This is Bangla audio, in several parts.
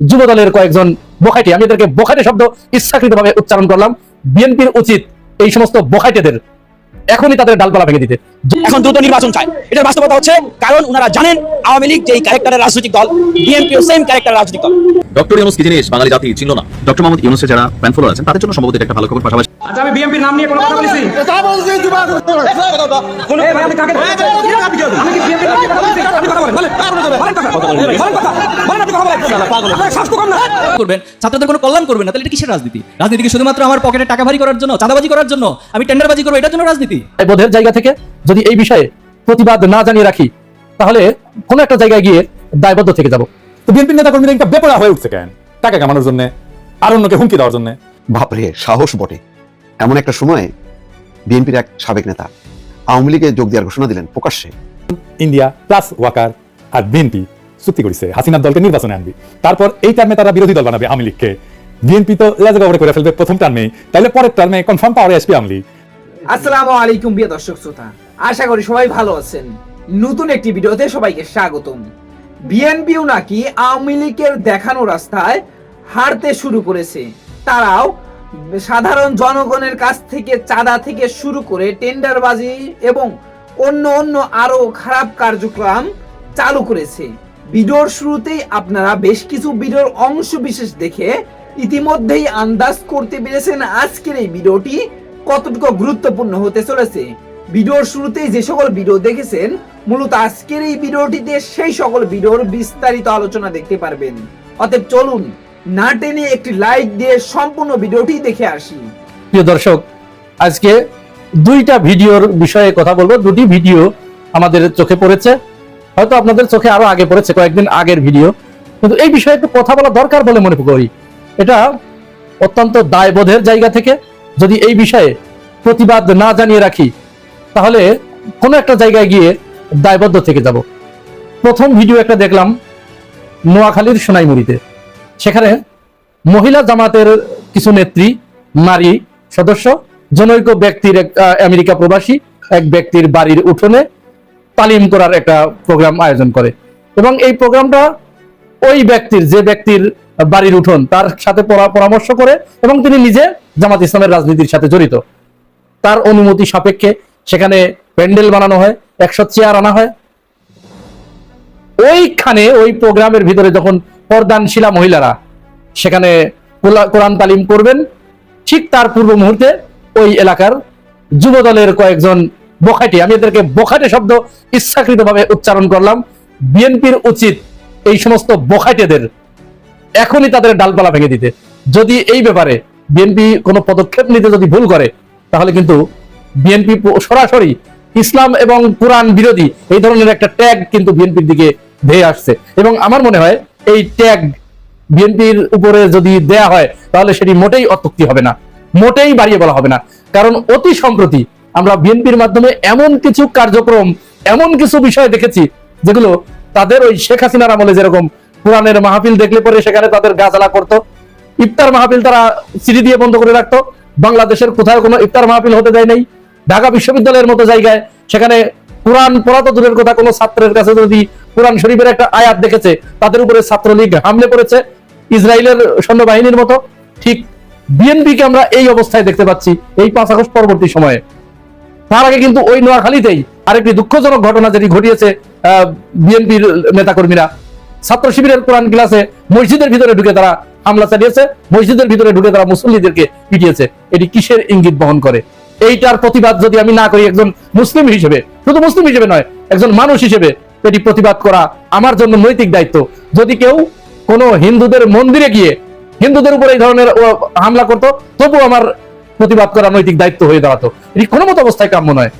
যুব দলের কয়েকজন বোখাইটে, আমি এদেরকে বোখাইটে শব্দ ইচ্ছাকৃতভাবে উচ্চারণ করলাম। বিএনপির উচিত এই সমস্ত বোখাইটেদের এখনই তাদের ডালপালা ভেঙে দিতে। এখন দ্রুত নির্বাচন চায় এটার বাস্তবতা হচ্ছে কারণ ওনারা জানেন আওয়ামী লীগ যে ক্যারেক্টারের রাজনৈতিক দল বিএনপিও সেম ক্যারেক্টারের রাজনৈতিক দল। ডক্টর ইউনুস কি জিনিস বাঙালি জাতি চিনল না? ডক্টর মোহাম্মদ ইউনুসের যারা ফ্যান ফলোয়ার আছেন তাদের জন্য সম্ভবত এটা একটা ভালো খবর পাশাপাশি আচ্ছা আমি বিএনপির নাম নিয়ে কোনো কথা বলেছি? কোন ভাই আমি কাকে আমি কি বিএনপির নাম নিয়ে কথা বলেছি? আপনি কথা বলেন বলেন। বলেন কথা। বলেন কথা। বলেন আপনি কথা বলেন। আপনার শ্বাস তো কম না। করবেন ছাত্রদের কোনো কল্যাণ করবেন না তাহলে এটা কিসের রাজনীতি? রাজনীতি কি শুধুমাত্র আমার পকেটে টাকা ভারী করার জন্য চাঁদাবাজি করার জন্য আমি টেন্ডারবাজি করব এটার জন্য রাজনীতি বোধের জায়গা থেকে যদি এই বিষয়ে প্রতিবাদ না জানিয়ে রাখি তাহলে কোনো একটা জায়গায় গিয়ে দায়বদ্ধ থেকে যাব। তো বিএনপির নেতা কর্মীরা একটা বেপরা হয়ে উঠছে কেন? টাকা কামানোর জন্য? আর অন্যকে হুমকি দেওয়ার জন্য? বাপরে সাহস বটে। এমন একটা সময়ে বিএনপির এক সাবেক নেতা আওয়ামী লীগে যোগ দেওয়ার ঘোষণা দিলেন প্রকাশ্যে। ইন্ডিয়া প্লাস ওয়াকার আর বিএনপি চুক্তি করেছে। হাসিনার দলকে নির্বাচনে আনবি। তারপর এই টার্মে তারা বিরোধী দল বানাবে আওয়ামী লীগকে। বিএনপি তো লেজা গবরে করে ফেলবে প্রথম টার্মে তাহলে পরের টার্মে কনফার্ম পাওয়ারে আসবে আওয়ামী লীগ। আসসালামু আলাইকুম প্রিয় দর্শক শ্রোতা। আশা করি সবাই ভালো আছেন। নতুন একটি ভিডিওতে সবাইকে স্বাগতম। বিএনপিও নাকি আওয়ামী লীগের দেখানো রাস্তায় হাঁটতে শুরু করেছে। তারাও সাধারণ জনগণের কাছ থেকে চাঁদা থেকে শুরু করে টেন্ডারবাজি এবং অন্য অন্য আরও খারাপ কার্যক্রম চালু করেছে। ভিডিওর শুরুতেই আপনারা বেশ কিছু ভিডিওর অংশ বিশেষ দেখে ইতিমধ্যেই আন্দাজ করতে পেরেছেন আজকের এই ভিডিওটি। কতটুকু গুরুত্বপূর্ণ হতে চলেছে? ভিডিওর শুরুতেই যে সকল ভিডিও দেখেছেন, মূলত আজকের এই ভিডিওটিতে সেই সকল ভিডিওর বিস্তারিত আলোচনা দেখতে পারবেন। অতএব চলুন, না টেনে একটি লাইক দিয়ে সম্পূর্ণ ভিডিওটি দেখে আসি। প্রিয় দর্শক, আজকে দুইটা ভিডিওর বিষয়ে কথা বলব। দুটি ভিডিও আমাদের চোখে পড়েছে। হয়তো আপনাদের চোখে আরও আগে পড়েছে, কয়েকদিন আগের ভিডিও। কিন্তু এই বিষয়ে একটু কথা বলা দরকার বলে মনে করি। এটা অত্যন্ত দায়বোধের জায়গা থেকে যদি এই বিষয়ে প্রতিবাদ না জানিয়ে রাখি, তাহলে কোনো একটা জায়গায় গিয়ে দায়বদ্ধ থেকে যাব। প্রথম ভিডিও একটা দেখলাম নোয়াখালীর সোনাইমুড়িতে। সেখানে মহিলা জামাতের কিছু নেত্রী, নারী সদস্য, জনৈক ব্যক্তির এক আমেরিকা প্রবাসী, এক ব্যক্তির বাড়ির উঠোনে তালিম করার একটা প্রোগ্রাম আয়োজন করে। এবং এই প্রোগ্রামটা ওই ব্যক্তির, যে ব্যক্তির বাড়ির উঠোন, তার সাথে পরামর্শ করে এবং তিনি নিজে জামাত ইসলামের রাজনীতির সাথে জড়িত। তার অনুমতি সাপেক্ষে সেখানে প্যান্ডেল বানানো হয়, একশো চেয়ার আনা হয়। ওইখানে ওই প্রোগ্রামের ভিতরে যখন পর্দানশীলা মহিলারা সেখানে কোরআন তালিম করবেন, ঠিক তার পূর্ব মুহূর্তে ওই এলাকার যুব দলের কয়েকজন বোখাটে, আমি এদেরকে বোখাটে শব্দ ইচ্ছাকৃতভাবে উচ্চারণ করলাম, বিএনপির উচিত এই সমস্ত বোখাটেদের এখনই তাদের ডালপালা ভেঙে দিতে। যদি এই ব্যাপারে বিএনপি কোনো পদক্ষেপ নিতে যদি ভুল করে, তাহলে কিন্তু বিএনপি সরাসরি ইসলাম এবং কোরআন বিরোধী এই ধরনের একটা ট্যাগ কিন্তু বিএনপির দিকে ধেয়ে আসছে। এবং আমার মনে হয় এই ট্যাগ বিএনপির উপরে যদি দেয়া হয়, তাহলে সেটি মোটেই অত্যুক্তি হবে না, মোটেই বাড়িয়ে বলা হবে না। কারণ অতি সম্প্রতি আমরা বিএনপির মাধ্যমে এমন কিছু কার্যক্রম, এমন কিছু বিষয় দেখেছি, যেগুলো তাদের ওই শেখ হাসিনার আমলে যেরকম কোরআনের মাহফিল দেখলে পরে সেখানে তাদের গাছালা করতো। ইফতার মাহফিল তারা সিঁড়ি দিয়ে বন্ধ করে রাখতো। বাংলাদেশের কোথাও কোনো ইফতার মাহফিল হতে দেয় নাই। ঢাকা বিশ্ববিদ্যালয়ের মতো জায়গায় সেখানে কোরআন পড়া তো দূরের কথা, কোনো ছাত্রের কাছে যদি কোরআন শরীফের একটা আয়াত দেখেছে, তাদের উপরে ছাত্রলীগ হামলে পড়েছে। ইসরায়েলের সৈন্যবাহিনীর মতো। ঠিক বিএনপিকে আমরা এই অবস্থায় দেখতে পাচ্ছি এই পাঁচ আগস্ট পরবর্তী সময়ে। তার আগে কিন্তু ওই নোয়াখালীতেই আরেকটি দুঃখজনক ঘটনা যেটি ঘটিয়েছে বিএনপির নেতাকর্মীরা। ছাত্র শিবিরের কোরআন ক্লাসে মসজিদের ভিতরে ঢুকে তারা হামলা চালিয়েছে, মসজিদের ভিতরে ঢুকে তারা মুসল্লিদেরকে পিটিয়েছে। এটি কিসের ইঙ্গিত বহন করে? এইটার প্রতিবাদ যদি আমি না করি একজন মুসলিম হিসেবে, শুধু মুসলিম হিসেবে নয়, একজন মানুষ হিসেবে এটি প্রতিবাদ করা আমার জন্য নৈতিক দায়িত্ব। যদি কেউ কোনো হিন্দুদের মন্দিরে গিয়ে হিন্দুদের উপর এই ধরনের হামলা করতো তবু আমার প্রতিবাদ করা নৈতিক দায়িত্ব হয়ে দাঁড়াতো। এটি কোনো মতো অবস্থায় কাম্য নয়।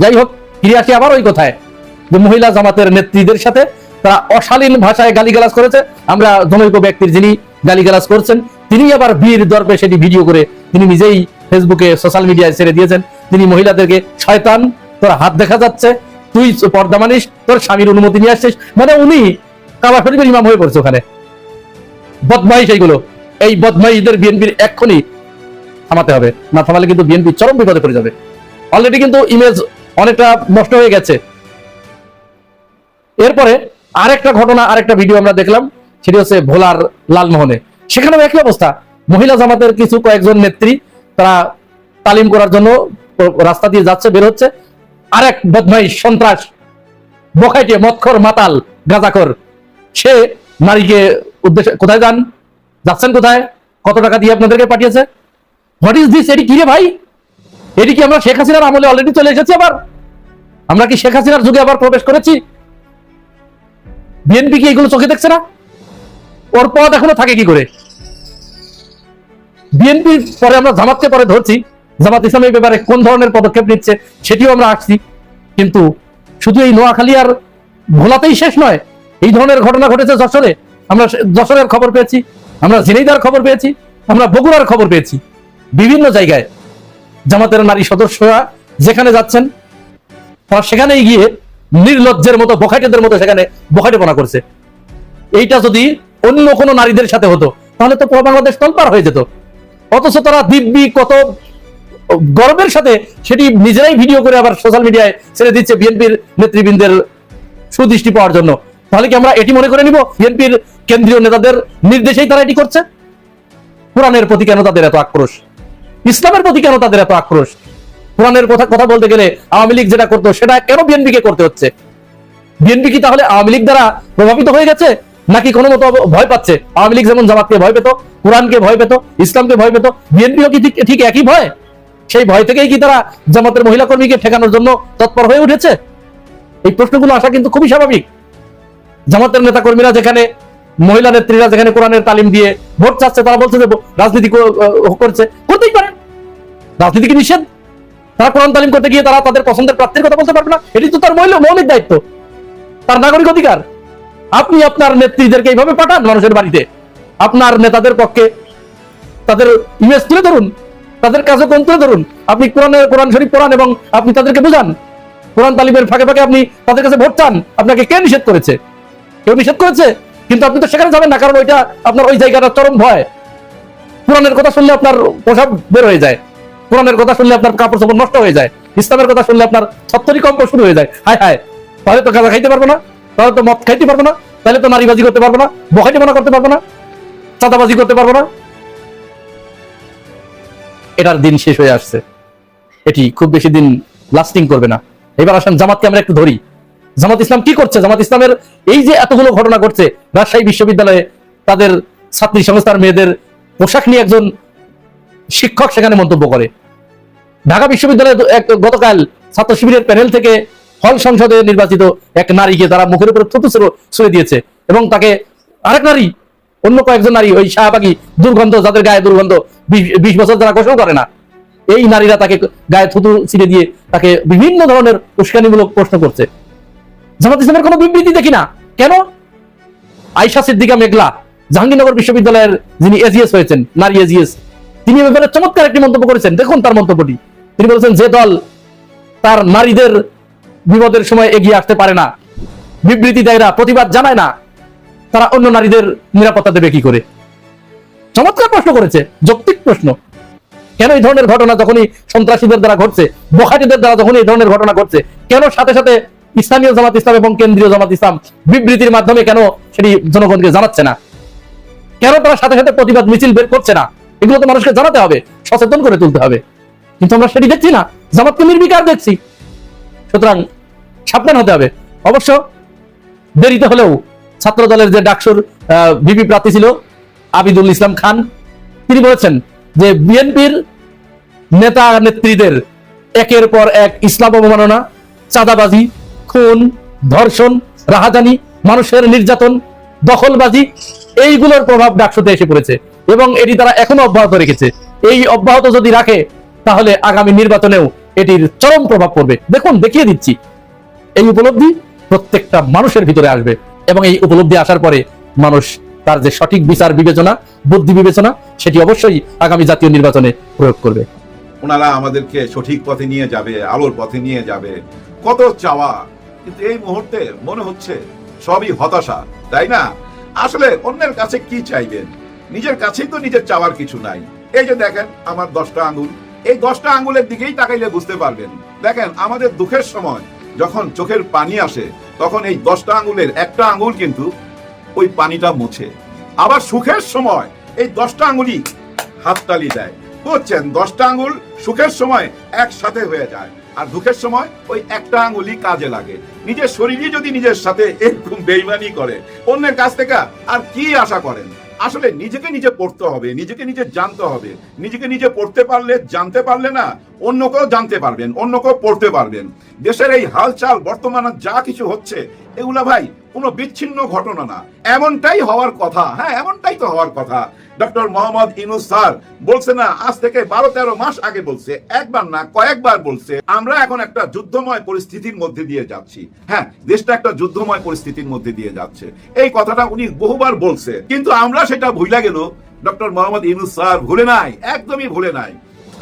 যাই হোক ফিরে আসি আবার ওই কথায়? যে মহিলা জামাতের নেত্রীদের সাথে তারা অশালীন ভাষায় গালিগালাজ করেছে। আমরা জনৈক ব্যক্তির যিনি গালিগালাজ করছেন, তিনি আবার বীর দর্পে সেটি ভিডিও করে তিনি নিজেই ফেসবুকে সোশ্যাল মিডিয়ায় ছেড়ে দিয়েছেন। তিনি মহিলাদেরকে, শয়তান, তোর হাত দেখা যাচ্ছে, তুই পর্দা মানিস, তোর স্বামীর অনুমতি নিয়ে আসছিস। মানে উনি কাবা শরীফের ইমাম হয়ে পড়ছে ওখানে। বদমাইশ এইগুলো। এই বদমাইশদের বিএনপির এক্ষুনি থামাতে হবে। না থামালে কিন্তু বিএনপি চরম বিপদে পড়ে যাবে। অলরেডি কিন্তু ইমেজ অনেকটা নষ্ট হয়ে গেছে। এরপরে আরেকটা ঘটনা, আরেকটা ভিডিও আমরা দেখলাম, সেটি হচ্ছে ভোলার লালমোহনে। সেখানেও একই অবস্থা। মহিলা জামাতের কিছু কয়েকজন নেত্রী, তারা তালিম করার জন্য রাস্তা দিয়ে যাচ্ছে, বের হচ্ছে। আরেক বদমাইশ, সন্ত্রাস, বখাইটে, মৎখর মাতাল, গাজাখর। সে নারীকে উদ্দেশ্যে, কোথায় যান? যাচ্ছেন কোথায়? কত টাকা দিয়ে আপনাদেরকে পাঠিয়েছে? হোয়াট ইজ দিস এটি কি রে ভাই? এটি কি আমরা শেখ হাসিনার আমলে অলরেডি চলে এসেছি আবার? আমরা কি শেখ হাসিনার যুগে আবার প্রবেশ করেছি? বিএনপি কি এগুলো চোখে দেখছে না? ওর পদ এখনও থাকে কি করে? বিএনপির পরে আমরা জামাতকে পরে ধরছি। জামাত ইসলামের ব্যাপারে কোন ধরনের পদক্ষেপ নিচ্ছে সেটিও আমরা আসছি কিন্তু শুধু এই নোয়াখালী আর ভোলাতেই শেষ নয়, এই ধরনের ঘটনা ঘটেছে যশোরে। আমরা যশোরের খবর পেয়েছি, আমরা ঝিনাইদার খবর পেয়েছি, আমরা বগুড়ার খবর পেয়েছি। বিভিন্ন জায়গায় জামাতের নারী সদস্যরা যেখানে যাচ্ছেন, তারা সেখানেই গিয়ে নির্লজ্জের মতো, বখাটেদের মতো সেখানে বখাটেপনা করছে। এইটা যদি অন্য কোনো নারীদের সাথে হতো, তাহলে তো বাংলাদেশ তলপার হয়ে যেত। অথচ তারা দিব্যি কত গর্বের সাথে সেটি নিজেরাই ভিডিও করে আবার সোশ্যাল মিডিয়ায় ছেড়ে দিচ্ছে বিএনপির নেতৃবৃন্দের সুদৃষ্টি পাওয়ার জন্য। তাহলে কি আমরা এটি মনে করে নিব? বিএনপির কেন্দ্রীয় নেতাদের নির্দেশেই তারা এটি করছে? কোরআনের প্রতি কেন তাদের এত আক্রোশ? ইসলামের প্রতি কেন তাদের এত আক্রোশ? কোরআনের কথা কথা বলতে গেলে আওয়ামী লীগ যেটা করতো, সেটা কেন বিএনপি কে করতে হচ্ছে? বিএনপি কি তাহলে আওয়ামী লীগ দ্বারা প্রভাবিত হয়ে গেছে? নাকি কোনো মতো ভয় পাচ্ছে? আওয়ামী লীগ যেমন জামাতকে ভয় পেত, কোরআনকে ভয় পেত, ইসলামকে ভয় পেত বিএনপিও কি ঠিক- একই ভয়? সেই ভয় থেকেই কি তারা জামাতের মহিলা কর্মীকে ঠেকানোর জন্য তৎপর হয়ে উঠেছে? এই প্রশ্নগুলো আসা কিন্তু খুবই স্বাভাবিক। জামাতের নেতা কর্মীরা যেখানে, মহিলা নেত্রীরা যেখানে কোরআনের তালিম দিয়ে ভোট চাচ্ছে, তারা বলছে যে রাজনীতি করছে। করতেই পারে। রাজনীতি কি নিষেধ? তারা কোরআন তালিম করতে গিয়ে তারা তাদের পছন্দের প্রার্থীর কথা বলতে পারবে না। এটি তো তার মৌলিক দায়িত্ব। তার নাগরিক অধিকার। আপনি আপনার নেত্রীদেরকে এইভাবে পাঠান মানুষের বাড়িতে। আপনার নেতাদের পক্ষে তাদের ইমেজ তুলে ধরুন। তাদের কাছে কোন তুলে ধরুন। আপনি কোরআনের কোরআন শরীফ পড়ান এবং আপনি তাদেরকে বোঝান। কোরআন তালিমের ফাঁকে ফাঁকে আপনি তাদের কাছে ভোট চান। আপনাকে কে নিষেধ করেছে? কেউ নিষেধ করেছে? কিন্তু আপনি তো সেখানে যাবেন না, কারণ ওইটা আপনার ওই জায়গাটা চরম ভয়। কোরআনের কথা শুনলে আপনার পোশাক বের হয়ে যায়। কোরআনের কথা শুনলে আপনার কাপড় চোপড় নষ্ট হয়ে যায়, ইসলামের কথা শুনলে আপনার ছত্তরি কম্প শুরু হয়ে যায়। হায় হায়, তাহলে তো গাঁজা খাইতে পারব না, তাহলে তো মদ খাইতে পারব না, তাহলে তো নারীবাজি করতে পারব না বখাইতে মানা করতে পারব না, চাঁদাবাজি করতে পারব না। এটার দিন শেষ হয়ে আসছে। এটি খুব বেশি দিন লাস্টিং করবে না। এবার আসেন জামাতকে আমরা একটু ধরি। জামাত ইসলাম কি করছে? জামাত ইসলামের এই যে এতগুলো ঘটনা ঘটছে, রাজশাহী বিশ্ববিদ্যালয়ে তাদের ছাত্রী সংস্থার মেয়েদের পোশাক নিয়ে একজন শিক্ষক সেখানে মন্তব্য করে। ঢাকা বিশ্ববিদ্যালয়ে এক গতকাল ছাত্র শিবিরের প্যানেল থেকে হল সংসদে নির্বাচিত এক নারীকে তারা মুখের উপরে থুতু ছুড়ে দিয়েছে এবং তাকে আরেক নারী, অন্য কয়েকজন নারী ওই শাহবাগী দুর্গন্ধ, যাদের গায়ে দুর্গন্ধ বিশ- বছর যারা গোসল করে না। এই নারীরা তাকে গায়ে থুতু ছিঁড়ে দিয়ে তাকে বিভিন্ন ধরনের উস্কানিমূলক প্রশ্ন করছে। জামাত ইসলামের কোনো বিবৃতি দেখি না। কেন? আয়সা সিদ্দিকা মেঘলা, জাহাঙ্গীরনগর বিশ্ববিদ্যালয়ের যিনি এজিএস হয়েছেন, নারী এজিএস তিনি ব্যাপারে চমৎকার একটি মন্তব্য করেছেন। দেখুন তার মন্তব্যটি। তিনি বলেছেন, যে দল তার নারীদের বিপদের সময় এগিয়ে আসতে পারে না, বিবৃতি দেয় না, প্রতিবাদ জানায় না, তারা অন্য নারীদের নিরাপত্তা দেবে কি করে? চমৎকার প্রশ্ন করেছে, যৌক্তিক প্রশ্ন। কেন এই ধরনের ঘটনা যখনই সন্ত্রাসীদের দ্বারা ঘটছে, বখাটিদের দ্বারা যখন এই ধরনের ঘটনা ঘটছে, কেন সাথে সাথে স্থানীয় জামাত ইসলাম এবং কেন্দ্রীয় জামাত ইসলাম বিবৃতির মাধ্যমে কেন সেটি জনগণকে জানাচ্ছে না? কেন তারা সাথে সাথে প্রতিবাদ মিছিল বের করছে না? এগুলো তো মানুষকে জানাতে হবে, সচেতন করে তুলতে হবে। কিন্তু আমরা সেটি দেখছি না, জামাতকে নির্বিকার দেখছি। সুতরাং সাবধান হতে হবে। অবশ্য দেরিতে হলেও ছাত্র দলের যে ডাকসুর ভিপি প্রার্থী ছিল, আবিদুল ইসলাম খান, তিনি বলেছেন যে বিএনপির নেতা নেত্রীদের একের পর এক ইসলাম অবমাননা, চাঁদাবাজি, খুন, ধর্ষণ, রাহাজানি, মানুষের নির্যাতন, দখলবাজি, এইগুলোর প্রভাব ডাকসুতে এসে পড়েছে। এবং এটি তারা এখনও অব্যাহত রেখেছে। এই অব্যাহত যদি রাখে, তাহলে আগামী নির্বাচনেও এটির চরম প্রভাব পড়বে। দেখুন, দেখিয়ে দিচ্ছি। এই উপলব্ধি প্রত্যেকটা মানুষের ভিতরে আসবে এবং এই উপলব্ধি আসার পরে মানুষ তার যে সঠিক বিচার বিবেচনা, বুদ্ধি বিবেচনা, সেটি অবশ্যই আগামী জাতীয় নির্বাচনে প্রয়োগ করবে। ওনারা আমাদেরকে সঠিক পথে নিয়ে যাবে, আলোর পথে নিয়ে যাবে। কত চাওয়া, কিন্তু এই মুহূর্তে মনে হচ্ছে সবই হতাশা, তাই না? আসলে অন্যের কাছে কি চাইবেন? নিজের কাছেই তো নিজের চাওয়ার কিছু নাই। এই যে দেখেন আমার দশটা আঙ্গুল এই দশটা আঙ্গুলের দিকেই তাকাইলে বুঝতে পারবেন। দেখেন, আমাদের দুঃখের সময় যখন চোখের পানি আসে, তখন এই দশটা আঙ্গুলের একটা আঙ্গুল কিন্তু ওই পানিটা মুছে। আবার সুখের সময় এই দশটা আঙুলি হাততালি দেয়। বুঝছেন? দশটা আঙুল সুখের সময় একসাথে হয়ে যায়। আর দুঃখের সময় ওই একটা আঙুলি কাজে লাগে। নিজের শরীরই যদি নিজের সাথে এরকম বেইমানি করে, অন্যের কাছ থেকে আর কি আশা করেন? আসলে নিজেকে নিজে পড়তে হবে, নিজেকে নিজে জানতে হবে। নিজেকে নিজে পড়তে পারলে জানতে পারলে না, অন্য কেউ জানতে পারবেন, অন্য কেউ পড়তে পারবেন। দেশের এই হালচাল বর্তমানে যা কিছু হচ্ছে, এগুলা ভাই কোনো বিচ্ছিন্ন ঘটনা না। এমনটাই হওয়ার কথা হ্যাঁ এমনটাই তো হওয়ার কথা। ডক্টর মোহাম্মদ ইনুস স্যার বলছে না, আজ থেকে বারো তেরো মাস আগে বলছে, একবার না, কয়েকবার বলছে, আমরা এখন একটা যুদ্ধময় পরিস্থিতির মধ্যে দিয়ে যাচ্ছি। হ্যাঁ দেশটা একটা যুদ্ধময় পরিস্থিতির মধ্যে দিয়ে যাচ্ছে। এই কথাটা উনি বহুবার বলছে, কিন্তু আমরা সেটা ভুলে গেল। ডক্টর মোহাম্মদ ইনুস স্যার ভুলে নাই, একদমই ভুলে নাই।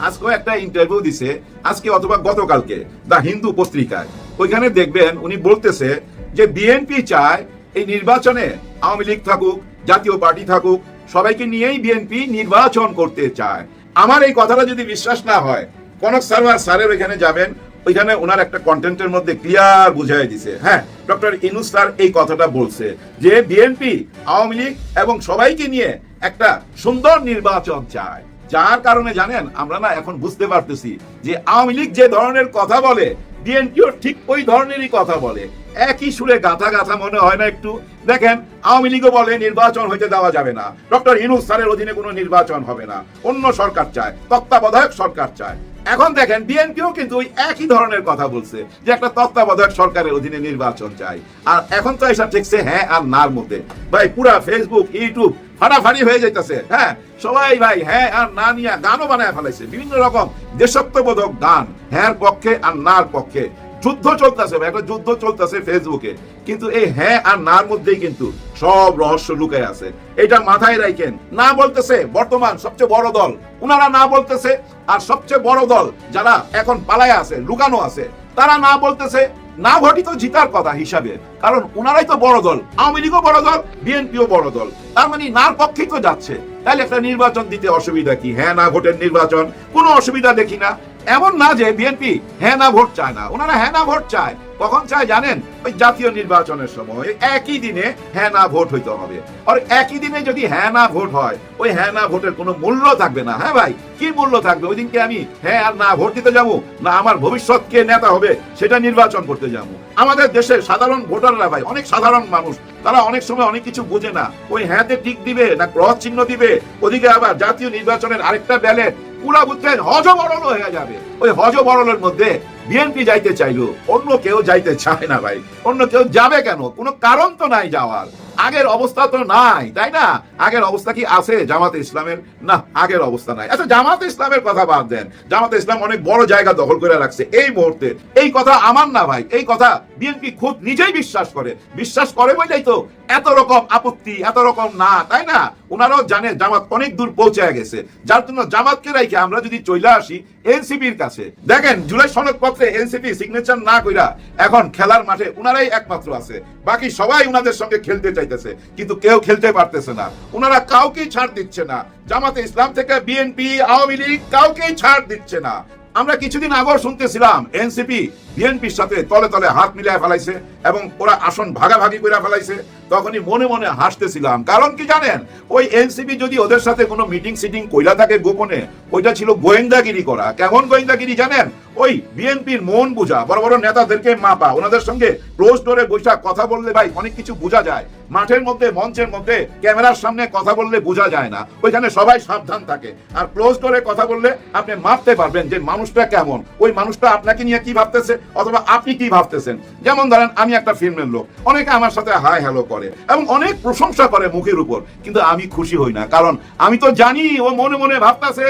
আজকেও একটা ইন্টারভিউ দিছে, আজকে অথবা গতকালকে দা হিন্দু পত্রিকায়। ওইখানে দেখবেন উনি বলতেছে যে, বিএনপি চায় এই নির্বাচনে আওয়ামী লীগ থাকুক, জাতীয় পার্টি থাকুক সবাইকে নিয়েই বিএনপি নির্বাচন করতে চায়। আমার এই কথাটা যদি বিশ্বাস না হয়, কনক সার্ভার স্যারের এখানে যাবেন, ওইখানে ওনার একটা কন্টেন্টের মধ্যে ক্লিয়ার বুঝাই দিছে। হ্যাঁ ডক্টর ইনুস স্যার এই কথাটা বলছে যে বিএনপি আওয়ামী লীগ এবং সবাইকে নিয়ে একটা সুন্দর নির্বাচন চায়। যার কারণে জানেন, আমরা না এখন বুঝতে পারতেছি যে আওয়ামী লীগ যে ধরনের কথা বলে বিএনপিও ঠিক ওই ধরনেরই কথা বলে। একই সুরে গাথা গাথা মনে হয় না একটু? দেখেন, আওয়ামী লীগও বলে নির্বাচন হইতে দেওয়া যাবে না। ডক্টর স্যারের অধীনে কোনো নির্বাচন হবে না। অন্য সরকার চায়, তত্ত্বাবধায়ক সরকার চায়। এখন দেখেন বিএনপিও কিন্তু ওই একই ধরনের কথা বলছে, যে একটা তত্ত্বাবধায়ক সরকারের অধীনে নির্বাচন চাই আর এখন তো এসব ঠেকছে হ্যাঁ আর নার মধ্যে। ভাই, পুরা ফেসবুক ইউটিউব ফাটাফাটি হয়ে যাইতেছে। হ্যাঁ সবাই ভাই হ্যাঁ আর না নিয়ে গানও বানায় ফেলাইছে। বিভিন্ন রকম দেশত্ববোধক গান হ্যাঁ পক্ষে আর নার পক্ষে। যুদ্ধ চলতেছে ভাই, একটা যুদ্ধ চলতেছে ফেসবুকে কিন্তু এই হ্যাঁ আর নার মধ্যেই কিন্তু সব রহস্য লুকায় আছে। এটা মাথায় রাখেন না বলতেছে বর্তমান সবচেয়ে বড় দল। উনারা না বলতেছে আর সবচেয়ে বড় দল যারা এখন পালায় আছে লুকানো আছে তারা না বলতেছে না ঘটিত জিতার কথা হিসাবে, কারণ ওনারাই তো বড় দল, আওয়ামী লীগও বড় দল, বিএনপিও বড় দল। তার মানে নার পক্ষেই তো যাচ্ছে। তাহলে একটা নির্বাচন দিতে অসুবিধা কি? হ্যাঁ না, ভোটের নির্বাচন, কোনো অসুবিধা দেখি না। এমন না যে বিএনপি হ্যাঁ না ভোট চায় না। ওনারা হ্যাঁ না ভোট চায়। কখন চায় জানেন? ওই জাতীয় নির্বাচনের সময়। একই দিনে হ্যাঁ না ভোট হইতে হবে। আর একই দিনে যদি হ্যাঁ না ভোট হয়, ওই হ্যাঁ না ভোটের কোনো মূল্য থাকবে না। হ্যাঁ ভাই, কি মূল্য থাকবে? ওই দিনকে আমি হ্যাঁ আর না ভোট দিতে যাব? না আমার ভবিষ্যৎ কে নেতা হবে, সেটা নির্বাচন করতে যাব। আমাদের দেশের সাধারণ ভোটাররা ভাই, অনেক সাধারণ মানুষ। তারা অনেক সময় অনেক কিছু বোঝে না। ওই হ্যাঁতে টিক দিবে না ক্রস চিহ্ন দিবে। ওদিকে আবার জাতীয় নির্বাচনের আরেকটা ব্যালেট পুরা বুঝছেন হয়ে যাবে। ওই হজ বরলের মধ্যে বিএনপি যাইতে চাইলো, অন্য কেউ যাইতে চায় না ভাই। অন্য কেউ যাবে কেন? কোনো কারণ তো নাই যাওয়ার। আগের অবস্থা তো নাই, তাই না? আগের অবস্থা কি আছে? জামাতে ইসলামের? না, আগের অবস্থা নাই। আচ্ছা জামাতে ইসলামের কথা বাদ দেন। জামাতে ইসলাম অনেক বড় জায়গা দখল করে রাখছে এই মুহূর্তে। এই কথা আমার না ভাই, এই কথা বিএনপি খুব নিজেই বিশ্বাস করে। বিশ্বাস করে বলেই তো এত রকম আপত্তি, এত রকম না, তাই না? ওনারাও জানে জামাত অনেক দূর পৌঁছে গেছে। যার জন্য জামাতকে রাইখে আমরা যদি চলে আসি এনসিপির কাছে। দেখেন, জুলাই সনদপত্রে এনসিপি সিগনেচার না কইরা এখন খেলার মাঠে উনারাই একমাত্র আছে। বাকি সবাই উনাদের সঙ্গে খেলতে চাইতেছে, কিন্তু কেউ খেলতে পারতেছে না। উনারা কাউকেই ছাড় দিচ্ছে না। জামাতে ইসলাম থেকে বিএনপি আওয়ামী লীগ কাউকেই ছাড় দিচ্ছে না। আমরা কিছুদিন আগেও শুনতেছিলাম এনসিপি বিএনপির সাথে তলে তলে হাত মিলিয়ে ফেলাইছে এবং ওরা আসন ভাগাভাগি করে ফেলাইছে। তখনই মনে মনে হাসতেছিলাম। কারণ কি জানেন, ওই এনসিপি যদি ওদের সাথে কোনো মিটিং সিটিং কইলা থাকে গোপনে, ওইটা ছিল গোয়েন্দাগিরি করা। কেমন গোয়েন্দাগিরি জানেন? ওই বিএনপির মন বোঝা, বড় বড় নেতাদেরকে মাপা, ওনাদের সঙ্গে ক্লোজ ডোরে বৈশাখ কথা বললে ভাই অনেক কিছু বোঝা যায়। মাঠের মধ্যে, মঞ্চের মধ্যে, ক্যামেরার সামনে কথা বললে বোঝা যায় না। ওইখানে সবাই সাবধান থাকে। আর ক্লোজ ডোরে কথা বললে আপনি মাপতে পারবেন যে মানুষটা কেমন। ওই মানুষটা আপনাকে নিয়ে কি ভাবতেছে অথবা আপনি কি ভাবতেছেন? যেমন ধরেন, আমি একটা ফিল্মের লোক। অনেকে আমার সাথে হাই হ্যালো করে এবং অনেক প্রশংসা করে মুখের উপর। কিন্তু আমি খুশি হই না। কারণ আমি তো জানি, ও মনে মনে ভাবতেছে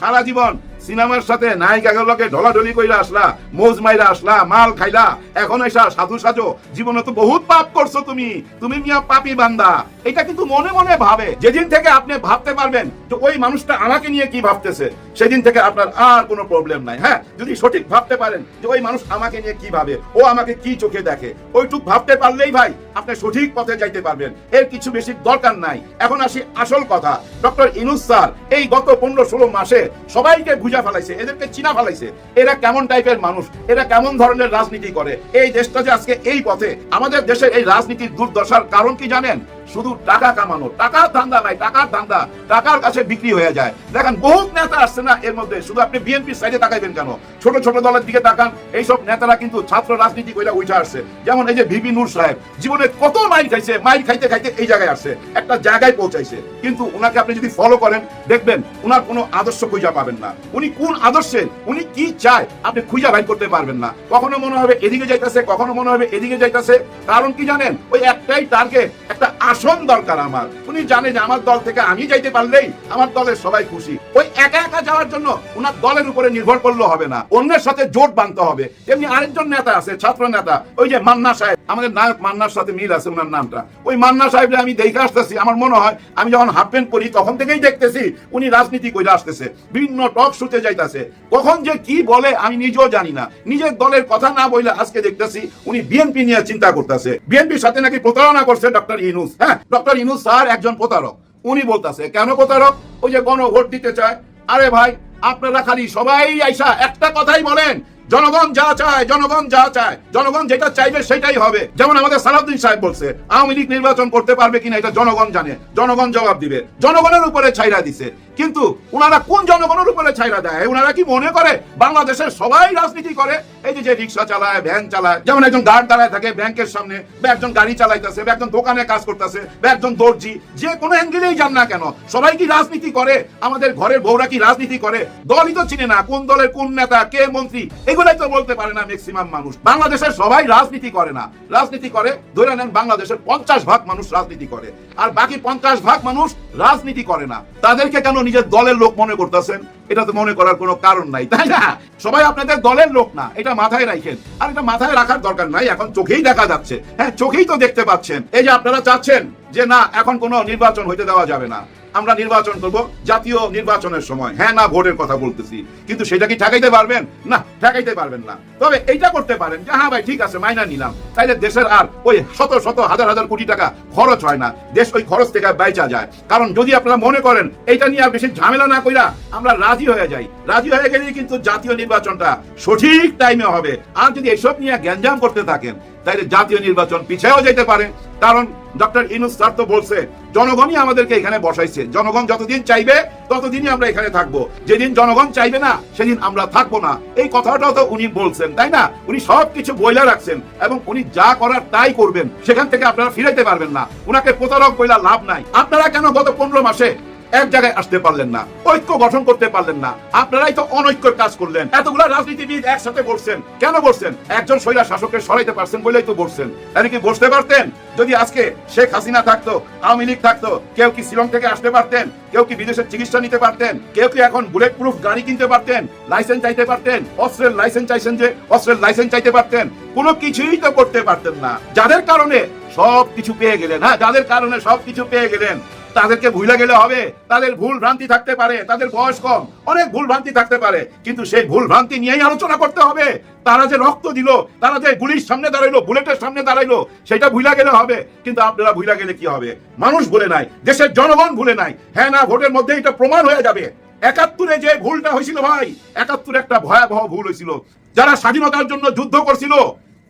সারা জীবন সিনেমার সাথে নায়িকাগুলোকে ঢলাঢলি কইরা আসলা, মৌজ মাইরা আসলা, মাল খাইলা। এখন এসা সাধু সাজো। জীবনে তো বহুত পাপ করছ তুমি। তুমি মিয়া পাপি বান্দা। এটা কিন্তু মনে মনে ভাবে। যেদিন থেকে আপনি ভাবতে পারবেন যে ওই মানুষটা আমাকে নিয়ে কি ভাবতেছে, সেদিন থেকে আপনার আর কোনো প্রবলেম নাই হ্যাঁ? যদি সঠিক ভাবতে পারেন যে ওই মানুষ আমাকে নিয়ে কি ভাবে, ও আমাকে কি চোখে দেখে, ওইটুক ভাবতে পারলেই ভাই আপনি সঠিক পথে যাইতে পারবেন। এর কিছু বেশি দরকার নাই। এখন আসি আসল কথা। ডক্টর ইনুস স্যার, এই গত পনেরো ষোলো মাসে সবাইকে বুঝা ফেলাইছে, এদেরকে চিনা ফেলাইছে, এরা কেমন টাইপের মানুষ, এরা কেমন ধরনের রাজনীতি করে। এই দেশটা যে আজকে এই পথে, আমাদের দেশের এই রাজনীতির দুর্দশার কারণ কি জানেন? শুধু টাকা কামানো, টাকার ধান্দা নাই, টাকার ধান্দা, টাকার কাছে বিক্রি হয়ে যায়। দেখেন, বহুত নেতা আসছে না এর মধ্যে, শুধু আপনি বিএনপির সাইডে তাকাইবেন কেন? ছোট ছোট দলের দিকে তাকান, এইসব নেতারা কিন্তু ছাত্র রাজনীতি কইরা উঠে আসছে। যেমন এই যে ভিপি নূর সাহেব, জীবনে কত মাইল খাইছে মাইল খাইতে খাইতে এই জায়গায় আসছে, একটা জায়গায় পৌঁছাইছে। কিন্তু ওনাকে আপনি যদি ফলো করেন, দেখবেন উনার কোনো আদর্শ খুঁজা পাবেন না। উনি কোন আদর্শে, উনি কি চায়, আপনি খুঁজা বাইর করতে পারবেন না। কখনো মনে হবে এদিকে যাইতেছে, কখনো মনে হবে এদিকে যাইতেছে। কারণ কি জানেন? ওই একটাই টার্গেট একটা আসন দরকার আমার। উনি জানে যে আমার দল থেকে আমি যাইতে পারলেই আমার দলের সবাই খুশি। ওই একা একা যাওয়ার জন্য উনার দলের উপরে নির্ভর করলে হবে না। অন্যের সাথে জোট বাঁধতে হবে। তেমনি আরেকজন নেতা আছে, ছাত্র নেতা। ওই যে মান্না সাহেব, আমাদের নায়ক মান্নার সাথে মিল আছে ওনার নামটা। ওই মান্না সাহেব আমি দেখে আসতেছি, আমার মনে হয় আমি যখন হাফ প্যান্ট পরি তখন থেকেই দেখতেছি উনি রাজনীতি করে আসতেছে, বিভিন্ন টক শুতে যাইতেছে। কখন যে কি বলে আমি নিজেও জানি না। নিজের দলের কথা না বললে আজকে দেখতেছি উনি বিএনপি নিয়ে চিন্তা করতেছে। বিএনপির সাথে নাকি প্রতারণা করছে ডক্টর ইনুস হ্যাঁ ডক্টর ইনুস স্যার একজন প্রতারক। উনি বলতেছে, কেন প্রতারক? ওই যে গণভোট দিতে চায়। আরে ভাই, আপনারা খালি সবাই আইসা একটা কথাই বলেন, জনগণ যা চায়, জনগণ যা চায়, জনগণ যেটা চাইবে সেটাই হবে। যেমন আমাদের সালাউদ্দিন সাহেব বলছে, আওয়ামী লীগ নির্বাচন করতে পারবে কিনা এটা জনগণ জানে, জনগণ জবাব দিবে। জনগণের উপরে ছাইরা দিছে। কিন্তু ওনারা কোন জনগণের উপরে ছাইরা দেয়? ওনারা কি মনে করে বাংলাদেশের সবাই রাজনীতি করে? এই যে যে রিক্সা চালায়, ভ্যান চালায়, যেমন একজন গার্ড দাঁড়ায় থাকে ব্যাংকের সামনে, বা একজন গাড়ি চালাইতেছে, বা একজন দোকানে কাজ করতেছে, বা একজন দর্জি, যে কোনো অ্যাঙ্গেলেই যান না কেন, সবাই কি রাজনীতি করে? আমাদের ঘরের বউরা কি রাজনীতি করে? দলই তো চিনে না কোন দলের কোন নেতা, কে মন্ত্রী, এগুলাই তো বলতে পারে না ম্যাক্সিমাম মানুষ। বাংলাদেশের সবাই রাজনীতি করে না। রাজনীতি করে, ধরে নেন বাংলাদেশের পঞ্চাশ ভাগ মানুষ রাজনীতি করে। আর বাকি পঞ্চাশ ভাগ মানুষ রাজনীতি করে না। তাদেরকে কেন নিজের দলের লোক মনে করতেছেন, এটা তো মনে করার কোনো কারণ নাই, তাই না? সবাই আপনাদের দলের লোক না, এটা মাথায় রাখেন। আর এটা মাথায় রাখার দরকার নাই, এখন চোখেই দেখা যাচ্ছে। হ্যাঁ চোখেই তো দেখতে পাচ্ছেন। এই যে আপনারা চাচ্ছেন যে না, এখন কোনো নির্বাচন হইতে দেওয়া যাবে না। আমরা নির্বাচন করব জাতীয় নির্বাচনের সময়। হ্যাঁ না, ভোটের কথা বলতেছি। কিন্তু সেটা কি ঠেকাইতে পারবেন? না, ঠেকাইতে পারবেন না। তবে এইটা করতে পারেন যে হ্যাঁ ভাই, ঠিক আছে, মাইনা নিলাম। তাইলে দেশের আর ওই শত শত, হাজার হাজার কোটি টাকা খরচ হয় না। দেশ ওই খরচ থেকে বাইচা যায়। কারণ যদি আপনারা মনে করেন, এইটা নিয়ে আর বেশি ঝামেলা না কইরা আমরা রাজি হয়ে যাই। রাজি হয়ে গেলেই কিন্তু জাতীয় নির্বাচনটা সঠিক টাইমে হবে। আর যদি এসব নিয়ে গ্যাঞ্জাম করতে থাকেন, তাইলে জাতীয় নির্বাচন পিছিয়েও যেতে পারে। কারণ ডক্টর ইনুস স্যার তো বলছে, জনগণই আমাদেরকে এখানে বসাইছে। জনগণ যতদিন চাইবে, ততদিনই আমরা এখানে থাকব। যেদিন জনগণ চাইবে না, সেদিন আমরা থাকব না। এই কথাটাও তো উনি বলছেন, তাই না? উনি সব কিছু বইলা রাখছেন এবং উনি যা করার তাই করবেন। সেখান থেকে আপনারা ফিরাইতে পারবেন না। উনাকে প্রতারক বইলা লাভ নাই। আপনারা কেন গত পনেরো মাসে এক জায়গায় আসতে পারলেন না, ঐক্য গঠন করতে পারলেন না। আপনারাই তো অনৈক্যের কাজ করলেন। এতগুলা রাজনীতিবিদ একসাথে বসছেন কেন বসছেন একজন শৈলা শাসককে সরাইতে পারছেন বলেই তো বসছেন তাহলে কি বসতে পারতেন? যদি আজকে শেখ হাসিনা থাকতো, আওয়ামী লীগ থাকতো, কেউ কি শিলং থেকে আসতে পারতেন? কেউ কি বিদেশের চিকিৎসা নিতে পারতেন? কেউ কি এখন বুলেট প্রুফ গাড়ি কিনতে পারতেন? লাইসেন্স চাইতে পারতেন? অস্ত্রের লাইসেন্স চাইছেন যে অস্ত্রের লাইসেন্স চাইতে পারতেন? কোনো কিছুই তো করতে পারতেন না। যাদের কারণে সব কিছু পেয়ে গেলেন হ্যাঁ? যাদের কারণে সব কিছু পেয়ে গেলেন। তাদেরকে ভুলে গেলে হবে। তাদের ভুল ভ্রান্তি থাকতে পারে, তাদের বয়স কম, অনেক ভুল ভ্রান্তি থাকতে পারে। কিন্তু সেই ভুল ভ্রান্তি নিয়েই আলোচনা করতে হবে। তারা যে রক্ত দিল, তারা যে গুলির সামনে দাঁড়াইলো, বুলেটের সামনে দাঁড়াইলো, সেটা ভুলা গেলে হবে। কিন্তু আপনারা ভুলা গেলে কি হবে? মানুষ ভুলে নাই, দেশের জনগণ ভুলে নাই। হ্যাঁ না, ভোটের মধ্যে এটা প্রমাণ হয়ে যাবে। একাত্তরে যে ভুলটা হয়েছিল ভাই, একাত্তরে একটা ভয়াবহ ভুল হয়েছিল। যারা স্বাধীনতার জন্য যুদ্ধ করছিল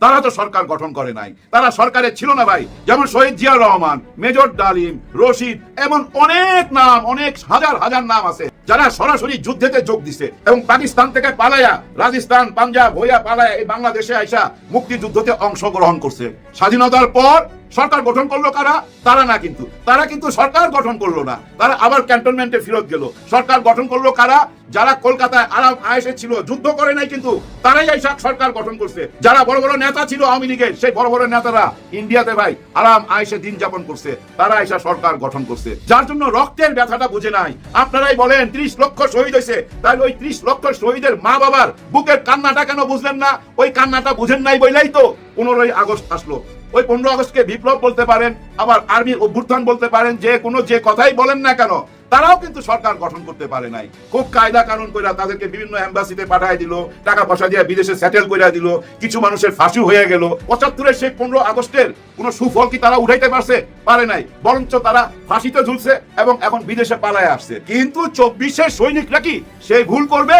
তারা তো সরকার গঠন করে নাই। তারা সরকারে ছিল না ভাই। যেমন শহীদ জিয়া রহমান, মেজর ডালিম, রশিদ, এমন অনেক নাম, অনেক হাজার হাজার নাম আছে, যারা সরাসরি যুদ্ধেতে যোগ দিছে এবং পাকিস্তান থেকে পালায়া, রাজস্থান, পাঞ্জাব হইয়া পালায়া এই বাংলাদেশে আইসা মুক্তিযুদ্ধতে অংশগ্রহণ করছে। স্বাধীনতার পর সরকার গঠন করল কারা? তারা না কিন্তু। তারা কিন্তু সরকার গঠন করল না। তারা আবার ক্যান্টনমেন্টে ফেরত গেল। সরকার গঠন করল কারা? যারা কলকাতায় আরাম আয়েসে ছিল, যুদ্ধ করে নাই কিন্তু তারাই এই সরকার গঠন করছে। যারা বড় বড় নেতা ছিল আওয়ামী লীগের, সেই বড় বড় নেতারা ইন্ডিয়াতে ভাই আরাম আয়েসে দিন যাপন করছে। তারা এসা সরকার গঠন করছে। যার জন্য রক্তের ব্যথাটা বুঝে নাই। আপনারাই বলেন, ত্রিশ লক্ষ শহীদ হয়েছে। তাহলে ওই ত্রিশ লক্ষ শহীদের মা বাবার বুকের কান্নাটা কেন বুঝলেন না? ওই কান্নাটা বুঝেন নাই বইলেই তো পনেরোই আগস্ট আসলো। ওই পনেরো আগস্টকে বিপ্লব বলতে পারেন, আবার আর্মির অভ্যুত্থান বলতে পারেন, যে কোনো যে কথাই বলেন না কেন তারাও কিন্তু সরকার গঠন করতে পারে নাই। খুব কায়দা কানুন করে তাদেরকে বিভিন্ন এম্বাসিতে পাঠায় দিল, টাকা পয়সা দিয়ে বিদেশে সেটেল করে দিল, কিছু মানুষের ফাঁসি হয়ে গেল। পঁচাত্তরের সেই পনেরো আগস্টের কোন সুফল কি তারা উঠাইতে পারছে? পারে নাই। বরঞ্চ তারা ফাঁসিতে ঝুলছে এবং এখন বিদেশে পালায় আসছে। কিন্তু চব্বিশের সৈনিকরা কি সেই ভুল করবে?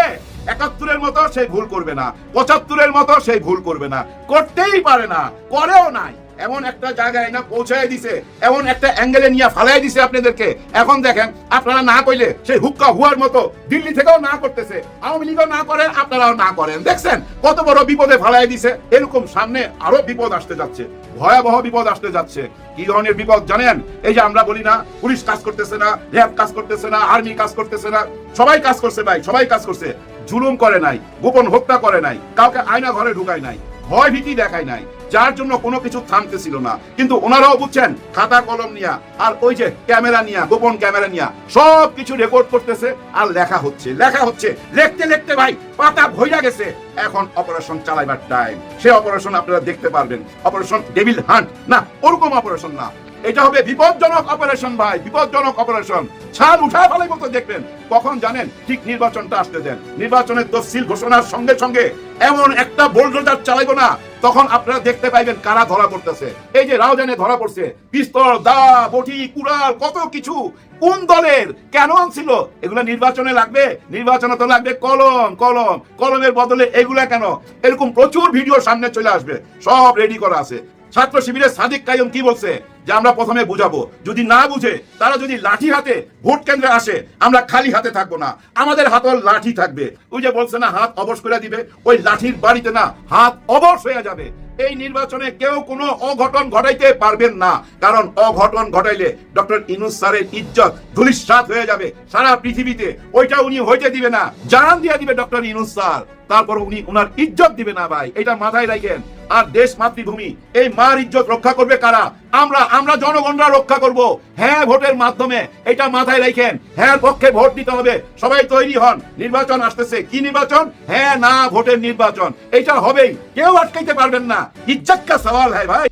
একাত্তরের মতো সেই ভুল করবে না। পঁচাত্তরের মতো সেই ভুল করবে না। করতেই পারে না, করেও নাই। এমন একটা জায়গায় না পৌঁছায় দিছে, এমন একটা অ্যাঙ্গেলে নিয়ে ফালাই দিছে আপনাদেরকে। এখন দেখেন, আপনারা না কইলে সেই হুক্কা হুয়ার মতো দিল্লি থেকেও না করতেছে, আওয়ামী লীগও না করেন আপনারাও না করেন। দেখছেন কত বড় বিপদে ফালাই দিছে, এরকম সামনে আরও বিপদ আসতে যাচ্ছে, ভয়াবহ বিপদ আসতে যাচ্ছে। কি ধরনের বিপদ জানেন? এই যে আমরা বলি না, পুলিশ কাজ করতেছে না, র্যাব কাজ করতেছে না, আর্মি কাজ করতেছে না, সবাই কাজ করছে ভাই, সবাই কাজ করছে। জুলুম করে নাই, গোপন হত্যা করে নাই, কাউকে আয়না ঘরে ঢুকায় নাই। ভয় ভীতি দেখায় নাই। যার জন্য কোনো কিছু থামতেছিল না। কিন্তু ওনারাও বুঝছেন, খাতা কলম নিয়া আর ওই যে ক্যামেরা নিয়া, গোপন ক্যামেরা নিয়া সব কিছু রেকর্ড করতেছে আর লেখা হচ্ছে লেখা হচ্ছে। লিখতে লিখতে ভাই, পাতা ভইরা গেছে। এখন অপারেশন চালাইবার টাইম সে অপারেশন আপনারা দেখতে পারবেন। অপারেশন ডেভিল হান্ট না, ওরকম অপারেশন না। এটা হবে বিপজ্জনক অপারেশন ভাই, বিপজ্জনক অপারেশন ছাদ উঠা ফেলে মতো দেখবেন। কখন জানেন? ঠিক নির্বাচনটা আসতে দেন। নির্বাচনের তফসিল ঘোষণার সঙ্গে সঙ্গে এমন একটা বোল্ডোজার চালাইবো না, তখন আপনারা দেখতে পাইবেন কারা ধরা পড়তেছে। এই যে রাউজানে ধরা পড়ছে, পিস্তল, দা, বটি, কুড়াল, কত কিছু। কোন দলের? কেন ছিল এগুলো নির্বাচনে লাগবে? নির্বাচনে তো লাগবে কলম কলম। কলমের বদলে এগুলা কেন? এরকম প্রচুর ভিডিও সামনে চলে আসবে। সব রেডি করা আছে। ছাত্র শিবিরের সাদিক কায়ুম কি বলছে? যে আমরা প্রথমে বুঝাবো। যদি না বুঝে, তারা যদি লাঠি হাতে ভোট কেন্দ্রে আসে, আমরা খালি হাতে থাকব না। আমাদের হাতল লাঠি থাকবে। ওই যে বলছে না, হাত অবশ করে দিবে, ওই লাঠির বাড়িতে না হাত অবশ হয়ে যাবে। এই নির্বাচনে কেউ কোনো অঘটন ঘটাইতে পারবেন না। কারণ অঘটন ঘটাইলে ডক্টর ইনুস স্যারের ইজ্জত ধুলিস্বাত হয়ে যাবে সারা পৃথিবীতে। ওইটা উনি হইতে দিবে না, জানান দিয়ে দিবে ডক্টর ইনুস স্যার। তারপর উনি ওনার ইজ্জত দিবে না ভাই, এটা মাথায় রাখেন। আর দেশ মাতৃভূমি এই মার ইজ্জত রক্ষা করবে কারা? আমরা আমরা জনগণরা রক্ষা করব। হ্যাঁ ভোটের মাধ্যমে। এটা মাথায় রাখেন। হ্যাঁ পক্ষে ভোট দিতে হবে। সবাই তৈরি হন। নির্বাচন আসতেছে। কি নির্বাচন? হ্যাঁ না, ভোটের নির্বাচন। এটা হবেই। কেউ আটকাইতে পারবেন না। ইজ্জত সওয়াল হ্যায় ভাই।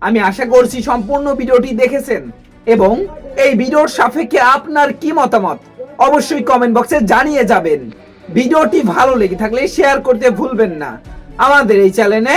আমি আশা করছি সম্পূর্ণ ভিডিওটি দেখেছেন। এবং এই ভিডিওর সাপেক্ষে আপনার কি মতামত? অবশ্যই কমেন্ট বক্সে জানিয়ে যাবেন। ভিডিওটি ভালো লেগে থাকলে শেয়ার করতে ভুলবেন না। আমাদের এই চ্যানেলে